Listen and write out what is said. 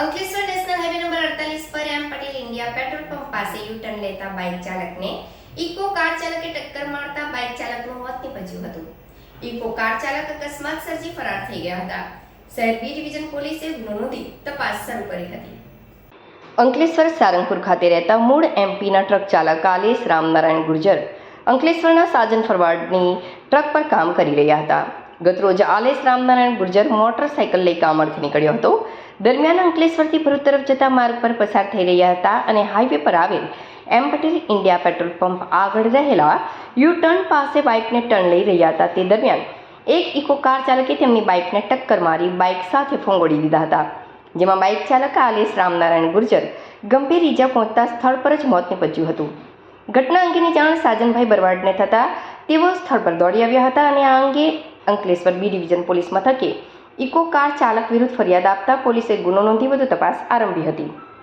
Ankleshwar national highway number અડતાલીસ પર M Patel India petrol pump પાસે યુટર્ન લેતા બાઇક ચાલકને ઇકો કાર ચાલકે ટક્કર મારતા બાઇક ચાલકનું મોત નિપજ્યું હતું. ઇકો કાર ચાલક અકસ્માત સર્જી ફરાર થઈ ગયા હતા. શહેર બી ડિવિઝન પોલીસે ગુનો નોંધી તપાસ શરૂ કરી હતી. અંકલેશ્વર સારંગપુર ખાતે રહેતા મૂળ એમપીના ટ્રક ચાલક આલેશ રામનારાયણ ગુર્જર અંકલેશ્વરના સાજન ફરવાડની ટ્રક પર કામ કરી રહ્યા હતા. ગતરોજ આલેશ રામનારાયણ ગુર્જર મોટરસાયકલ લઈ કામ અર્થે નીકળ્યો હતો. દરમિયાન અંકલેશ્વરથી ભરૂચ તરફ જતા માર્ગ પર પસાર થઈ રહ્યા હતા અને હાઈવે પર આવેલ M Patel India petrol pump આગળ રહેલા યુ ટર્ન પાસે બાઇકને ટર્ન લઈ રહ્યા હતા. તે દરમિયાન એક ઇકો કાર ચાલકે તેમની બાઇકને ટક્કર મારી બાઇક સાથે ફોંગોળી દીધા હતા. જેમાં બાઇક ચાલક આલેશ રામનારાયણ ગુર્જર ગંભીર ઈજા પહોંચતા સ્થળ પર જ મોત નીપજ્યું હતું. ઘટના અંગેની જાણ સાજનભાઈ બરવાડને થતાં તેઓ સ્થળ પર દોડી આવ્યા હતા અને આ અંગે અંકલેશ્વર બી ડિવિઝન પોલીસ મથકે ઇકો કાર ચાલક વિરુદ્ધ ફરિયાદ આપતા પોલીસે ગુનો નોંધી વધુ તપાસ આરંભી હતી.